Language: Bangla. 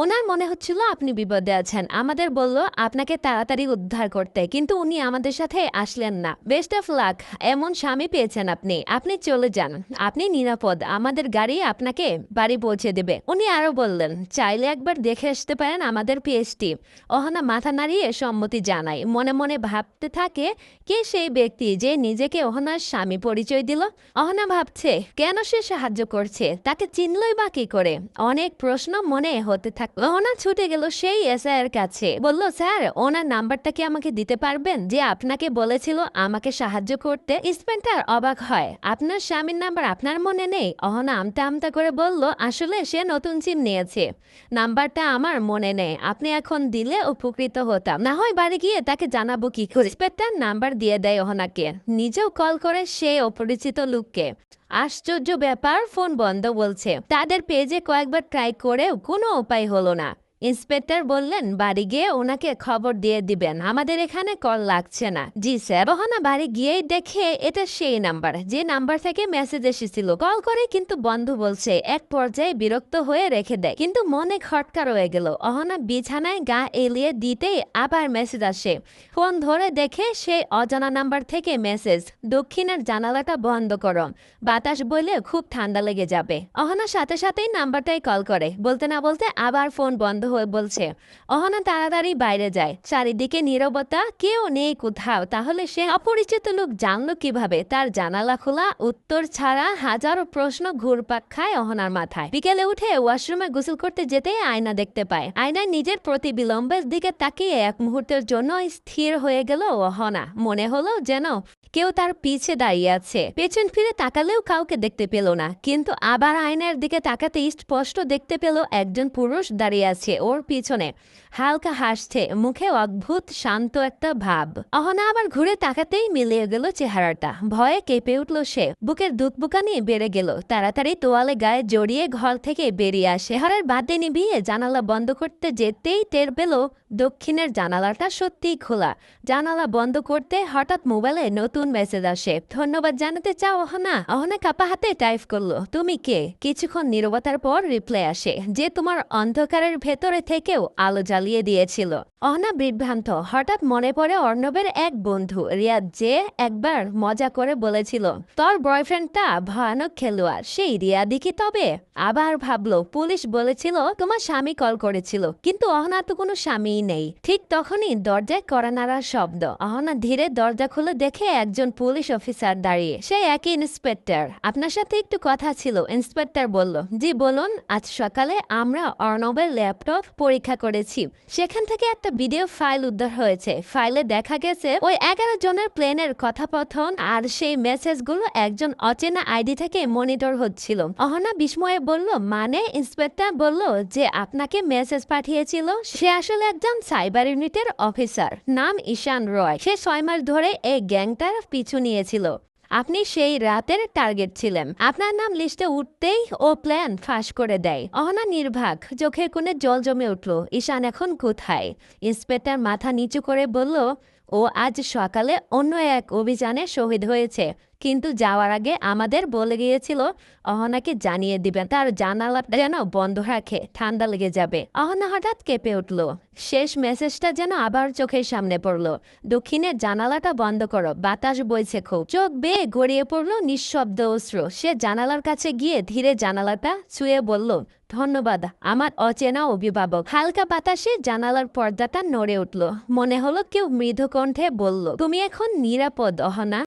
ওনার মনে হচ্ছিল আপনি বিপদে আছেন। আমাদের বলল, আপনাকে তাড়াতাড়ি উদ্ধার করতে। কিন্তু উনি আমাদের সাথে আসলেন না। বেস্ট অফ লাক, এমন স্বামী পেয়েছেন আপনি। আপনি চলে যান। আপনি নিরাপদ। আমাদের গাড়ি আপনাকে বাড়ি পৌঁছে দেবে। উনি আরও বললেন, চাইলে একবার দেখে আসতে পারেন আমাদের পিএসটি অহনা মাথা নাড়িয়ে সম্মতি জানায়। মনে মনে ভাবতে থাকে, কে সেই ব্যক্তি যে নিজেকে অহনার স্বামী পরিচয় দিল? অহনা ভাবছে, কেন সে সাহায্য করছে? তাকে চিনলই বা কি করে? অনেক প্রশ্ন মনে হতে থাক। অহনা ছুটে গেল সেই এসআই এর কাছে। বলল, স্যার, ওনার নাম্বারটা কি আমাকে দিতে পারবেন? যে আপনাকে বলেছিল আমাকে সাহায্য করতে? ইন্সপেক্টর অবাক হয়। আপনার স্বামীর নাম্বার আপনার মনে নেই? অহনা আমতা আমতা করে বলল, আসলে সে নতুন সিম নিয়েছে। নাম্বারটা আমার মনে নেই। আপনি এখন দিলে উপকৃত হতাম। না হয় বাড়ি গিয়ে তাকে জানাব কি করে? ইন্সপেক্টর নাম্বার দিয়ে দেয় অহনাকে নিজেও কল করে সে অপরিচিত লোককে। আশ্চর্য ব্যাপার, ফোন বন্ধ, বলছে। তাদের পেজে কয়েকবার ট্রাই করেও কোনো উপায় হলো না। ইন্সপেক্টর বললেন, বাড়ি গিয়ে ওনাকে খবর দিয়ে দিবেন। আমাদের এখানে কল লাগছে না। জি স্যার। রহনা, বাড়ি গিয়েই দেখে এটা সেই নাম্বার। যে নাম্বার থেকে মেসেজ এসেছিল, কল করে কিন্তু বন্ধু বলছে, এক পর্যায়ে বিরক্ত হয়ে রেখে দেয়। কিন্তু মনে খটকা রয়ে গেল। অহনা বিছানায় গা এলিয়ে দিতেই আবার মেসেজ আসে। ফোন ধরে দেখে সেই অজানা নাম্বার থেকে মেসেজ, দক্ষিণের জানালাটা বন্ধ করো। বাতাস বইলে খুব ঠান্ডা লেগে যাবে। অহনা সাথে সাথেই নাম্বারটাই কল করে। বলতে না বলতে আবার ফোন বন্ধ হয়ে বলছে, অহনা তাড়াতাড়ি বাইরে যায়। চারিদিকে নীরবতা, কেউ নেই কোথাও। তাহলে সে অপরিচিত লোক জানলো কীভাবে? তার জানালা খোলা, উত্তর ছাড়া হাজারো প্রশ্ন ঘুরপাক খায় অহনার মাথায়। বিকেলে উঠে ওয়াশরুমে গোসল করতে যেতেই আয়না দেখতে পায়। আয়নায় নিজের প্রতিবিলম্বের দিকে তাকিয়ে এক মুহূর্তের জন্য স্থির হয়ে গেল অহনা। মনে হলো যেন কেউ তার পিছে দাঁড়িয়ে আছে। পেছন ফিরে তাকালেও কাউকে দেখতে পেল না। কিন্তু আবার আয়নার দিকে তাকাতে স্পষ্ট দেখতে পেল একজন পুরুষ দাঁড়িয়ে আছে। ওর পিছনে। হালকা হাসছে, মুখে অদ্ভুত শান্ত একটা ভাব। অহনা আবার ঘুরে তাকাতেই মিলিয়ে গেল চেহারাটা। ভয়ে কেঁপে উঠল সে। বুকের দুধবুকানি বেড়ে গেল। তাড়াতাড়ি তোয়ালে গায়ে জড়িয়ে ঘর থেকে বেরিয়ে আসে। হরের বাদে নিভিয়ে জানালা বন্ধ করতে যেতেই টের পেল দক্ষিণের জানালাটা সত্যিই খোলা। জানালা বন্ধ করতে হঠাৎ মোবাইলে নতুন মেসেজ আসে। ধন্যবাদ জানাতে চাও, অহনা। অহনা কাপা হাতে টাইপ করল, তুমি কে? কিছুক্ষণ নীরবতার পর রিপ্লাই আসে, যে তোমার অন্ধকারের ভেতরে থেকেও আলো জ্বালিয়ে দিয়েছিল। অহনা বিভ্রান্ত, হঠাৎ মনে পড়ে অর্ণবের এক বন্ধু, রিয়াদ, যে একবার মজা করে বলেছিল, তোর বয়ফ্রেন্ডটা ভয়ানক খেলোয়াড়, সেই রিয়াদি কি তবে? আবার ভাবলো, পুলিশ বলেছিল তোমার স্বামী কল করেছিল, কিন্তু অহনা তো কোনো স্বামীই নেই। ঠিক তখনই দরজায় কড়া নাড়ার শব্দ। অহনা ধীরে দরজা খুলে দেখে একজন পুলিশ অফিসার দাঁড়িয়ে। সে একই ইন্সপেক্টর। আপনার সাথে একটু কথা ছিল। ইন্সপেক্টর বলল, জি, বলুন, আজ সকালে আমরা অর্ণবের ল্যাপটপ পরীক্ষা করেছি। সেখান থেকে একটা ভিডিও ফাইল উদ্ধার হয়েছে। ফাইলে দেখা গেছে, ওই এগারো জনের প্লেনের কথাপথন আর সেই মেসেজগুলো একজন অচেনা আইডি থেকে মনিটর হচ্ছিল। অহনা বিস্ময়ে বলল মানে? ইন্সপেক্টর বলল যে, আপনাকে মেসেজ পাঠিয়েছিল। সে আসলে একজন সাইবার ইউনিটের অফিসার নাম ঈশান রয়। সে ছয় মাস ধরে এই গ্যাংটার পিছু নিয়েছিল। আপনি সেই রাতের টার্গেট ছিলেন। আপনার নাম লিস্টে উঠতেই ও প্ল্যান ফাঁস করে দেয়। অহনা নির্ভাগ চোখের কোণে জল জমে উঠল, ঈশান এখন কোথায়? ইন্সপেক্টর মাথা নিচু করে বলল, ও আজ সকালে অন্য এক অভিযানে শহীদ হয়েছে। কিন্তু যাওয়ার আগে আমাদের বলে গিয়েছিল, অহনাকে জানিয়ে দিবেন। তার জানালাটা যেন বন্ধ রাখে, ঠান্ডা লেগে যাবে। অহনা হঠাৎ কেঁপে উঠল। শেষ মেসেজটা যেন আবার চোখের সামনে পড়ল। দক্ষিণের জানালাটা বন্ধ করো, বাতাস বইছে খুব। চোখ বেয়ে গড়িয়ে পড়ল নিঃশব্দ অস্ত্র সে জানালার কাছে গিয়ে ধীরে জানালাটা ছুঁয়ে বলল, ধন্যবাদ, আমার অচেনা অভিভাবক। হালকা বাতাসে জানালার পর্দাটা নড়ে উঠল। মনে হলো কেউ মৃদু কণ্ঠে বলল, তুমি এখন নিরাপদ, অহনা।